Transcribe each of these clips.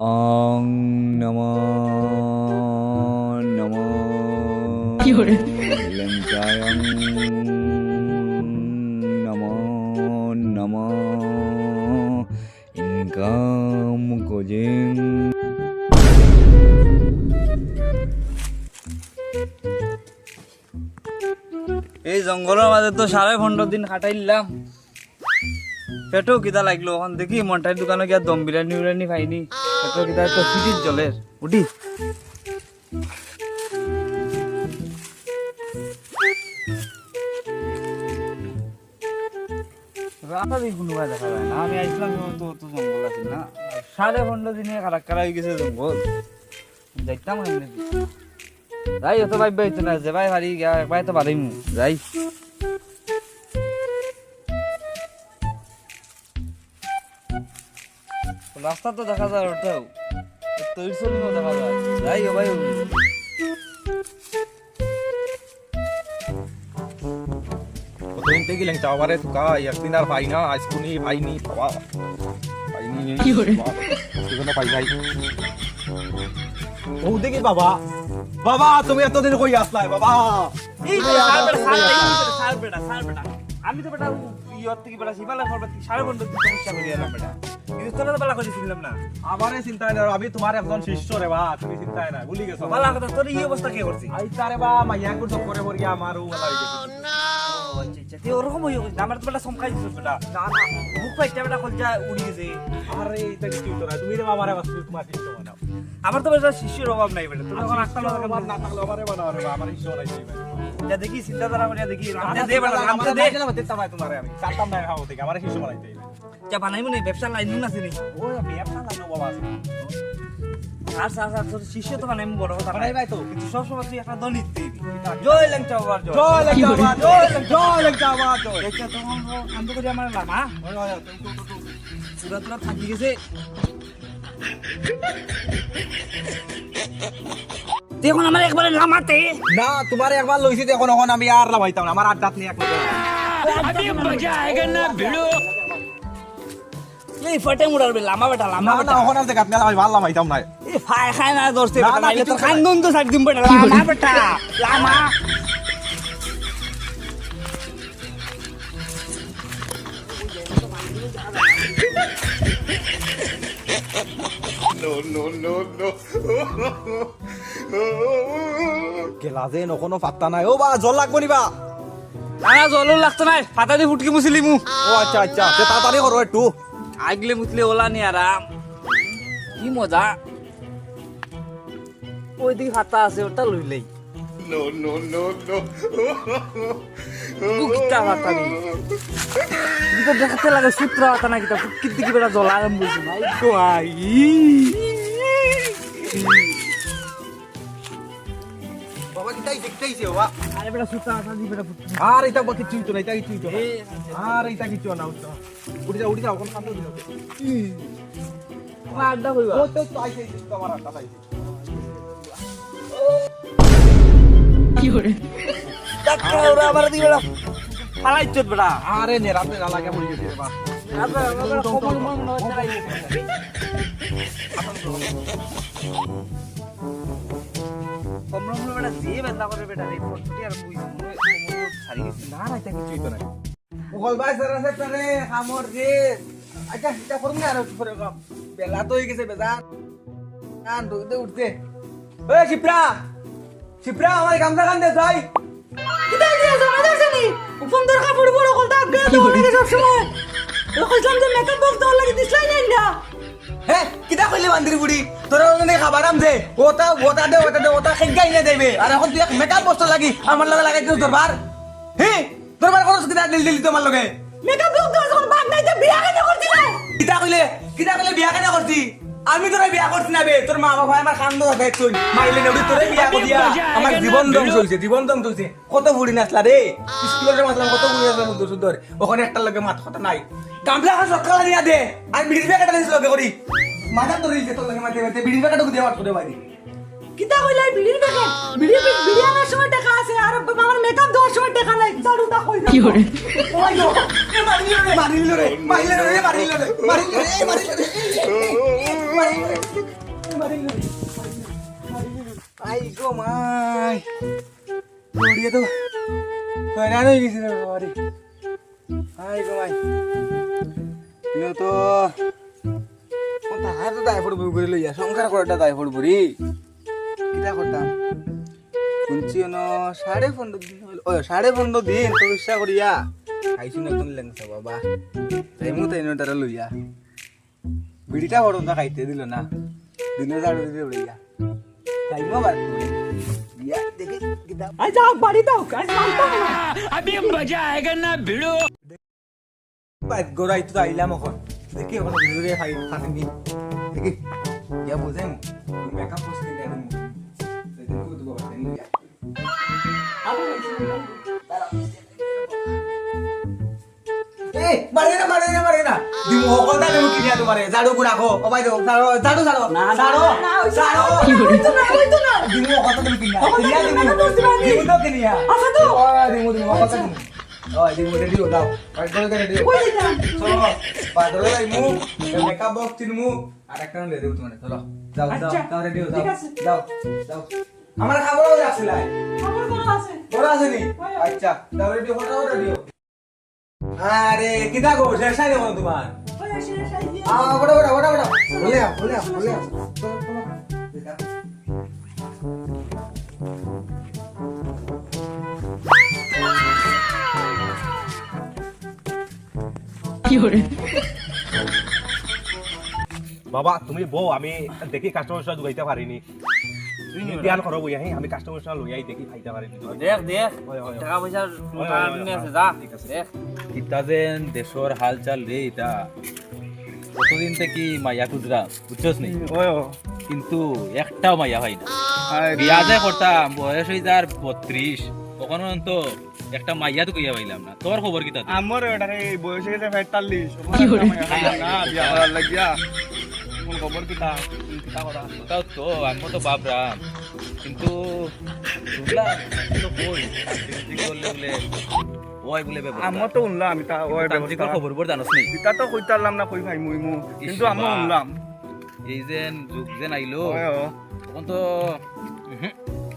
অং নম নম，লেঙ্কায়ং নম নম ইনকাম কোজিং। এই জঙ্গলের মাঝে তো সাড়ে পনেরো দিন খাটাইলাম। পেটেও কিতা লাগল? এখন দেখি মনটাই দোকানে গিয়া দম বিরিয়ানি বিরিয়ানি খাইনি। পেটেও কিতা তো ফিটির জলের উঠি ভাই যায় না। আমি তো না। সাড়ে দিনে হয়ে গেছে যাই, অত ভাই না, যে ভাই হারি গিয়া একবার তো বাড়িম যাই। রাস্তা তো দেখা যায় ওটাও তৈরি চলুনও দেখা যায়। যাই ও ভাই। কতদিন গেলেন চাওয়ারে তুকা একদিন আর পাই না আজ কোনি পাইনি বাবা। পাইনি কি পাই নাই। ও দেখি বাবা। বাবা তুমি এতদিন কই আসলাই বাবা? আমি তো বেটা ইয়র থেকে বেটা সিমালা করবে সাড়ে ঘণ্টা সমস্যা করে এলাম বেটা। কিন্তু তোরা তো বেলা করে ছিলাম না। আমারে চিন্তা নাই আমি তোমার একজন শিষ্য রে বা তুমি চিন্তাই না ভুলি গেছো। বেলা কথা তোর এই অবস্থা কে করছি? আইতা রে বা মাইয়া কো চক্করে মরিয়া আমারও কথা হই আচ্ছা, আচ্ছা, ওরকম। আমার তো বেটা চমকাই দিছিস বেটা। মুখ পাইটা বেটা কলজা উড়ি গেছে। আরে এটা কি তো তুমি রে আমারে বাস তোমার শিষ্য বানাও। আমার তো বেটা শিষ্যের অভাব নাই বেটা তোর যখন আটটা শিষ্য না থাকলে আমারে বানাও রে আমার শিষ্য নাই যা দেখি চিন্তাধারা করিয়া দেখি দে দে তোমারে আমি থেকে আমারে শিষ্য বানাইতে যা বানাইমু নি ব্যবসা লাইন আছে নি। ও ব্যবসা লাইনো বাবা আর স্যার স্যার তোর শিষ্য তো বানাইমু বড় কথা নাই। বানাইবাই তো। কিন্তু সব সময় তুই একটা দলিত দিবি। জয় লেংচা বাবার জয়। জয় লেঙ্গা জয় জয়। লেঙ্গা জয়। কান্দ করে আমার লামা থাকি গেছে দেখুন আমার একবারে লামাতে। না তোমার একবার লইছি দেখুন এখন আমি আর লাভাইতাম না। আমার আড্ডাত নিয়ে এক এই ফটে মুড়ার বে লামা বেটা লামা না না বেটা। এখন আর দেখাত আমি ভালো লাভাইতাম না এই ফায় খায় না দোস্তে বেটা নাইলে তো খান্দন তো সাইড দিম বেটা লামা বেটা লামা গেলা যে নকোনো পাত্তা নাই। ও বা জল লাগবো নিবা। না জল লাগতো নাই ফাটা দি ফুটকি মুছিলি মু। ও আচ্ছা আচ্ছা তাড়াতাড়ি করো একটু আগলে মুতলে ওলা নি আরাম। কি মজা? ওই দিকে হাতা আছে ওটা লই লইলেই বুকটা হাতা নি কিন্তু দেখাতে লাগে সূত্র হাতা না কিতা কি দিকে বেটা জ্বলা আরাম বুঝি না আই। বাবা দেখতেইছে বাবা আরে বেটা সূত্র ফাটা দি বেটা আর এটা বাকি চিন্তা না এটা কি এই, আর এটা কিছু না উঠা উঠে যাও উঠে যাও কোন কান্দো দিও তোমার আড্ডা কইবা ও তো আইছে তোমার আড্ডা আইছে 有人，টাকা ওরা আবার দি বেটা ফালাই চোট বেটা আরে নেরাতে না লাগে মরি গেছে বা আবার আবার কমল মন নয় তাই মন বেটা যে বেন্দা করে বেটা রে ফটটি আর বুঝি কমল ছাড়ি গেছে। না না এটা কিছুই তো নাই। ওগল ভাই সারা সে তারে আমর রে আচ্ছা এটা করুন না আর করে কাম বেলা তো হয়ে গেছে বেজান কান দুধে উঠতে ওই শিপ্রা শিপ্রা আমার গামছা কান দে যাই। কিতা জানা কাপড় বড় কলতা আগে দৌড়ে সব সময় ও কইলাম যে মেকআপ বক্স দৌড় লাগি দিছলাই না হে কিটা কইলি বান্দিরি বুড়ি তোর ওখানে খাবারাম যে ওটা ওটা দে ওটা দে ওটা খেঙ্গাই না দেবে আর এখন তুই মেকআপ বস্তু লাগি আমার লগে লাগাই তোর দরবার হে দরবার খরচ কিতা দিল দিলি তোমার লগে? মেকআপ লোক যখন বাগ নাই যে বিয়া কেন করছিলা কিতা কইলে কিতা কইলে বিয়া কেন করছি আমি তোরে বিয়া করছি না বে। তোর মা বাবা আমার কান্দ থাকে তুই। মাইলে নেবি তোরে বিয়া করিয়া আমার জীবন দম চলছে জীবন দম চলছে কত বুড়ি নাচলা রে। স্কুলের মাতলাম কত বুড়ি নাচলাম সুন্দর সুন্দর। ওখানে একটা লগে মাথা কথা নাই। কামলা খান সকালে দিয়া দে। আমি বিড়ির প্যাকেট দিয়েছি লগে করি। মাথা তোর দিয়েছে তোর লগে মাথা মাথা বিড়ির প্যাকেট দেওয়ার করে বাড়ি কিতা কইলা বিড়ির প্যাকেট বিড়ি বিড়ি আনার সময় টাকা আছে আর আমার মেকআপ দেওয়ার সময় টাকা নাই। জারুটা কই না 有人，ওই এ মারিল রে মারিল রে মারিল রে মারিল রে মারিল রে মারিল রে। আই গো মাই। দৌড়িয়ে তো হয়রান হয়ে গেছিল বাবারে। আই গো মাই। তো তাহার তো দায় পড়ব করে লইয়া। সংসার করাটা শুনছি ন সাড়ে পনেরো দিন ও, সাড়ে দিন, তো ইচ্ছা করিয়া। খাইছি নতুন লেংসা বাবা। তাই মু তাই তারা লইয়া। বিড়িটা বড় না খাইতে দিল না দিনে জাড়ু দিতে উড়িয়া তাই মো বাদ দেখে কিতাব আই যাও বাড়ি দাও আই মানতাম না বাইক গড়াই তো আইলাম এখন দেখি এখন ভিডিওরে খাই থাকিনি দেখি ইয়া বুঝাই মেকআপ পোস্ট দিলে আমি মারে না মারে না মারে না। দিমু হকল দা দিমু কিনিয়া তোমারে জাড়ু গুড়া খো ও ভাই দাও জাড়ু জাড়ু জাড়ু না জাড়ু জাড়ু হইতো না হইতো না দিমু হকল দা কিনিয়া। কিনিয়া দিমু। দিমু তো কিনিয়া। আচ্ছা তো। ও দিমু দিমু হকল দা দিমু ও দিমু দে দিও দাও আর দলে করে দিও কই দিতাম চলো পাদরে লাইমু মেকআপ বক্স কিনমু। আর একটা দিয়ে দেব তোমারে চলো। যাও যাও আচ্ছা, যাও রেডি হও যাও। যাও যাও। আমার যাচ্ছিল আমার কোনো আছে। বড় আছে নি আচ্ছা যাও রেডি হও যাও রেডি হও। আরে কিটা গো শেষ নাই দেখো তোমার আ বড় বড় বড় বড় বলে বলে বলে Fiore, বাবা তুমি বউ আমি দেখি কাস্টমার সাথে যোগাইতে পারিনি ধ্যান করো বই আহি আমি কাস্টমার সাথে লই আই দেখি খাইতে পারিনি দেখ দেখ টাকা হয়, আছে যা। ঠিক আছে। দেখ। ইতা যেন দেশর হাল চাল রে ইতা। কতদিন থেকে মাইয়া খুচরা বুঝছস নি? কিন্তু একটাও মাইয়া হয় না। বিয়া যে করতাম বয়স হয়ে যার বত্রিশ তখন তো একটা মাইয়া তো কইয়া পাইলাম না তোর খবর কি আমার ওটারে বয়স হয়ে গেছে পঁয়তাল্লিশ তাও তো আমি তো বাবরাম কিন্তু শুনলাম তো কই তান্ত্রিক করলে বলে ওই বলে ব্যবস্থা। আমার তো শুনলাম এটা ওই তান্ত্রিকের ব্যবস্থা খবর বর জানোস নি এটা তো কইতে না কই ভাই মুই মু কিন্তু আমি শুনলাম এই যেন যুগ যেন আইলো ওই ও। তখন তো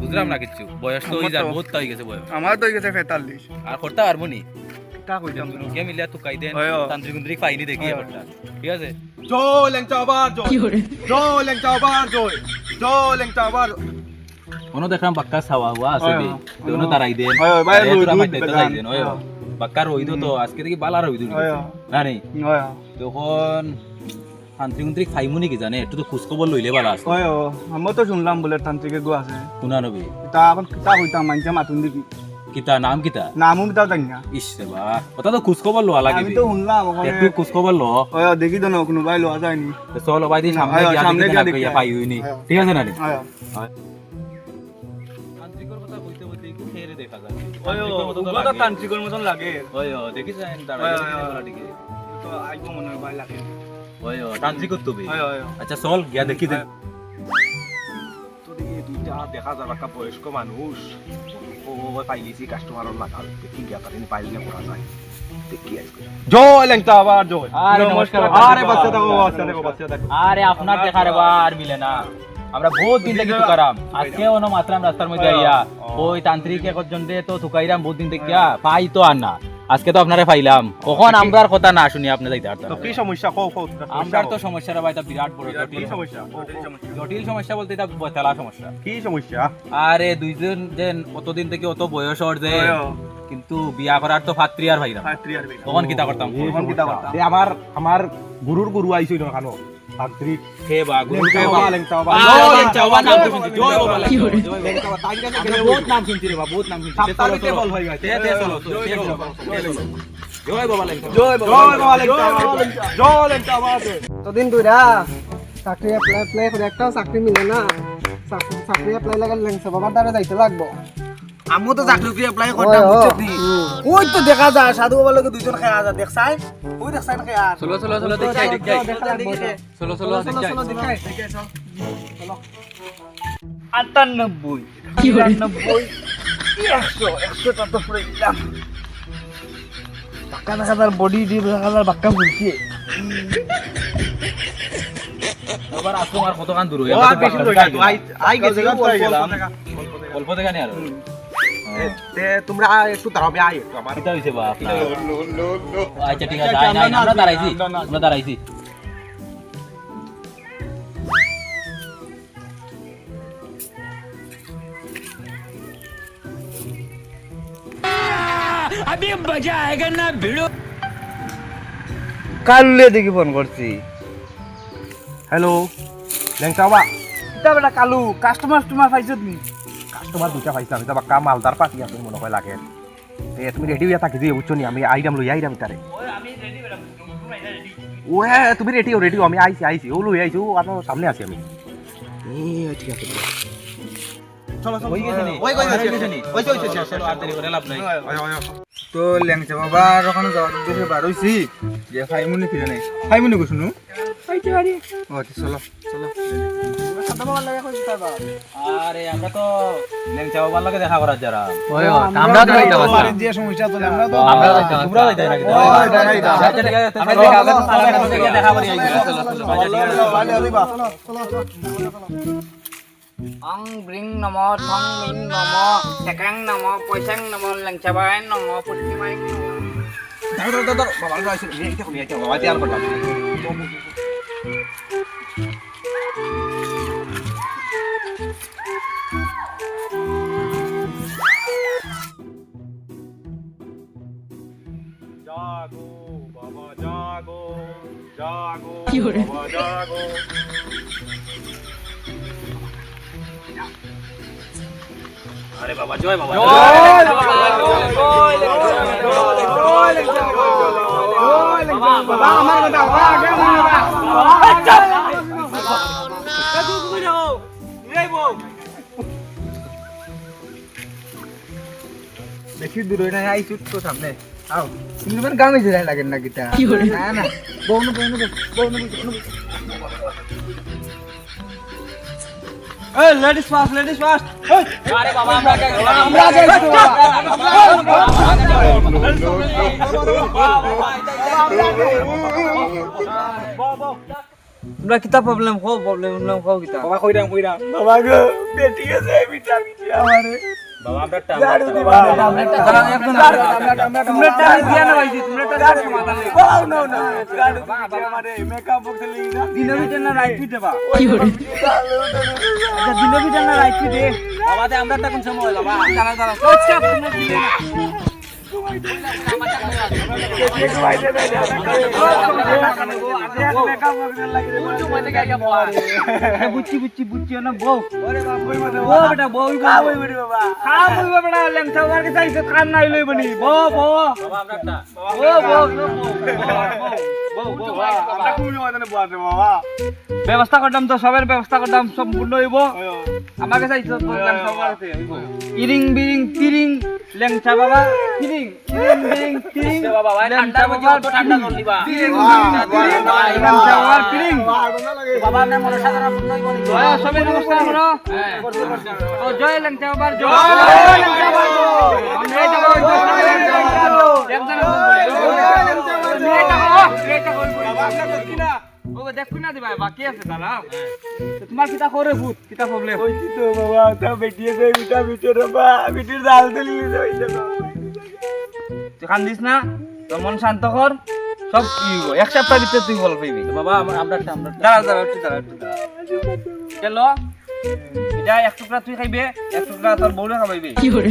বুঝলাম না কিছু বয়স তো যার বহুত হয়ে গেছে বয়স আমার তো হয়ে গেছে পঁয়তাল্লিশ আর করতে পারব নি কিতা কইতাম লোকে মিলিয়া তো দেন তান্ত্রিক উন্ত্রিক পাইনি দেখি এবারটা ঠিক আছে জয় লেংচা আবার জয় জয় লেংচা আবার জয় জয় লেংচা আবার কোনো দেখলাম বাক্কা ছাওয়া হুয়া আছে দোনো তারাই দেন হয়, বাইরে আরে রোদ তোরা রোদ মাইতে তো বেজান। যাই দেন হয়। বাক্কা রইদো তো আজকে দেখি বালা রইদো। না নেই তখন তান্ত্রিক উন্ত্রিক খাইমু নাকি জানে একটু তো খোঁজ খবর লইলে বালা আছে হয় তো শুনলাম বলে তান্ত্রিকের গো আছে শুনা নবি তা এখন কিতা কইতাম মানছে মাতুন দেখি কিতা নাম কিতা নামও কিতা জানি না ইস বা কথা তো খোঁজ খবর লওয়া লাগে আমি তো শুনলাম একটু খোঁজ খবর ল হয় দেখি তো না কোনোবাই লওয়া যায়নি তো চল ভাই দিন সামনে হয়, হয়, গিয়া সামনে গিয়া দেখি, পাই হইনি ঠিক আছে না রে হয় কথা একটু দেখা যায় হয় ওগুলো তো তান্ত্রিকের মতন লাগে হয় দেখিছেন হয়, হয়, হয়। তো আইব মনে হয় ভাই লাগে হয় তান্ত্রিক তো বে হয় হয় আচ্ছা চল গিয়া দেখি দে তো দেখি দুইটা দেখা যার একটা বয়স্ক মানুষ ও পাইলিছি কাস্টমারের লাগাল দেখি গিয়া পারিনি পাইলে করা যায়। জয় লেংচা আবার জয়। আরে নমস্কার। আরে বাচ্চা দেখো বাচ্চা দেখো বাচ্চা দেখো আরে আপনার দেখার মিলে না। আমরা বহুত দিন থেকে তুকারাম আজকে অন মাত্রাম রাস্তার মধ্যে আইয়া। ওই তান্ত্রিক একজন তো তুকাইরাম বহুত দিন থেকে। পাই তো আর না। আজকে তো আপনারে পাইলাম। কখন আমরার কথা না শুনি আপনি যাইতে তো পারতেন কি সমস্যা? কও কও আমরার তো সমস্যার ভাই এটা বিরাট বড় কি জটিল। সমস্যা? জটিল সমস্যা। বলতে এটা বতলা সমস্যা। কি সমস্যা? আরে দুইজন যেন অতদিন থেকে অত বয়স ওর যে। কিন্তু বিয়া করার তো ফাত্রি আর ভাইরাম ফাত্রি আর। তখন কিতা করতাম? তখন কিতা করতাম? আমার আমার গুরুর গুরু আইছিল খানো হে বা গুরু লেংচা বাবা লেংচা বাবা জয় লেংচা বাবা নাম তো শুনছি জয় বাবা লেংচা Fiore, জয় বাবা আমরা বহুত নাম শুনছি রে বাবা বহুত নাম শুনছি তে চলো, চলো। বল হয়ে গেছে তে, তে, চলো, চলো, চলো। জয় বাবা লেংচা জয় বাবা লেংচা জয় লেংচা বাবা কতদিন ধরে চাকরি এপ্লাই এপ্লাই করে একটাও চাকরি মিলে না চাকরি- চাকরি এপ্লাই লাগার লেংসা বাবার দ্বারা যাইতে লাগবো আমিও তো চাকরি এপ্লাই করতাম হয়, বুঝছ নি? ওই তো দেখা যায় সাধু বাবার লগে দুইজন খেয়া যায় দেখছাই ওই দেখছাই না খেয়া চলো চলো চলো দেখাই দেখাই। চলো চলো দেখাই। আটানব্বই Fiore, নিরানব্বই একশো একশোটা তো পড়ে দিলাম বাক্কা দেখা যার বডি দিয়ে দেখা যার বাক্কা ফুলছে এবার আসো আর কত কান দূর আই গেছে, অল্প- নি আর তোমরা একটু দাঁড়াও আমি আই একটু আমার কিটা হইছে বা আপনার নো নো নো আচ্ছা ঠিক আছে আই নাই আমরা দাঁড়াইছি আমরা দাঁড়াইছি কালুলে দেখি ফোন করছি হ্যালো ল্যাংচা বাবা এটা বেটা কালু কাস্টমার টুমার পাইছত নি কাস্টমার দুইটা পাইছে আমি যাবা কাম মালদার পাতি আছে মনে হয় লাগে। তে তুমি রেডি হইয়া থাকি দিয়ে বুঝছ নি? আমি আইরাম লই আইরাম তারে ও হ্যাঁ তুমি রেডি রেডি আমি আইছি আইছি ও লই আইছি ও আপনার সামনে আছি আমি। ঠিক আছে চলো চলো গেছে নি? গেছে নি? চলো তো ল্যাংচা বাবা ওখানে যাওয়ার উদ্দেশ্যে বার হইছি যে ফাইমুনি ফিরে নাই ফাইমুনি গো শুনু ও আচ্ছা, চলো চলো আরে আমরা তো ল্যাংচা বাবার লাগে দেখা করার যারা আমরা তো এটা বাড়ির যে সমস্যা চলে আমরা তো আমরা তোমরা যাইতে নাকি ও, যাই, যাই, যাই। আচ্ছা ঠিক আছে আমরা দেখা হবে সালাম করে দেখা করি আইছি চলো চলো আচ্ছা ঠিক আছে অং ব্রিং নম থং মিং নম টেকাং নম পয়সাং নম লেংচাবাই নম পুষ্টিমাই বাবা এইটা কোনি এইটা বাবা করলাম জাগো কি hore বাবা জাগো আরে বাবা জয় বাবা বেশি দূর হই না আইছো তো সামনে আও মানে গামে জিরাই লাগেন না গিটা না না বউনু বউনু বউনু বউনু এই লেডিস ফার্স্ট লেডিস ফার্স্ট আরে বাবা আমরা আমরা কিতা প্রবলেম কও প্রবলেম প্রবলেম কও কিতা বাবা কইরাম কইরাম বাবা গো বেটি আছে মিঠা মিঠা আমারে আমরা দাঁড়ু দি দাঁড়াও, একদম দাঁড়াও। তোমরা টাকা দিয়া না ভাইজি তোমরা টাকা দিয়া সমাধান নেই বাবা। নো নো দাঁড়ু দি আমারে মেকআপ বক্স লাগি না দিনে ভিতর না রাইট ফিটে বা কি hore আচ্ছা সময় কোচা তোমরা দিলে না বউ বউ বেটা বউ ব্যবস্থা করলাম তো, সবের ব্যবস্থা করলাম সম্পূর্ণ হইব। আমাকে চাইছো তো লেংচা বাবা আছে ইরিং বিরিং তিরিং লেংচা বাবা তিরিং ইরিং বিরিং তিরিং বাবা ভাই ঠান্ডা মধ্যে অত ঠান্ডা জল দিবা। লেংচা বাবা তিরিং বাবা আমরা মনে সাধারণ পূর্ণ নি সবে নমস্কার করো ও জয় লেংচা বাবা জয়। লেংচা বাবা আমরা এটা বলব জয় লেংচা বাবা একজন দেখুন না দিবা বাকি আছে তারা তোমার কিতা করে ভূত? কিতা প্রবলেম তো বাবা তা বেটি আছে মিঠা মিঠা বাবা হইছে তুই কান্দিস না? তোর মন শান্ত কর। সব কি এক সপ্তাহ ভিতরে তুই বল পাইবি। বাবা আমরা আমরা আমরা দাঁড়া দাঁড়া একটু দাঁড়া একটু দাঁড়া। চল এটা এক টুকরা তুই খাইবে এক টুকরা তোর বউরে খাবাইবে কি hore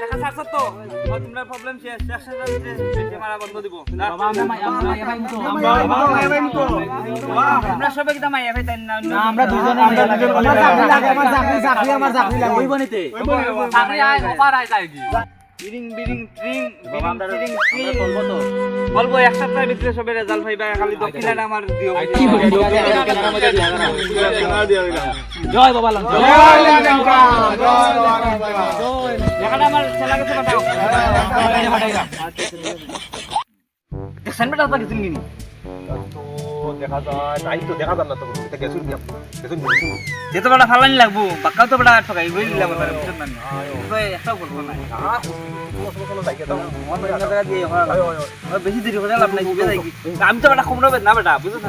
টাকা ছাড়ছত তো? তোমরা প্রবলেম শেষ। এক সপ্তাহের মারা বন্ধ দিব। আমরা মাই আমরা মাই ভাই তো আমরা সবাই কিটা মাইয়া ভাই তাই না? না আমরা দুজনে আমরা দুজন আমার চাকরি আমার চাকরি আমার চাকরি লাগে। হইব নিতে চাকরি আয় অফার আয় যায় কি? বিরিং বিরিং ট্রিং বিরিং ট্রিং ট্রিং বলব তো বলব এক সপ্তাহের ভিতরে সবে রেজাল্ট পাইবা খালি দক্ষিণাটা আমার দিও কি hore জয় বাবা লঙ্কা দেখাটা আমার ছেলেকে পাঠাও অ্যাসাইনমেন্ট আসবা গেছেন কিনি তো দেখা যায় তাই তো দেখা যায় না তো গেছুন গেছুন গেছুন যে তো বড় ফালানি লাগবো বাক্কাও তো বড় ঠকাই বই দিলাম তার বুঝছেন না তো একটাও করব না বেশি দেরি করে লাভ নাই আমি তো বেটা কম না বেটা বুঝছ না?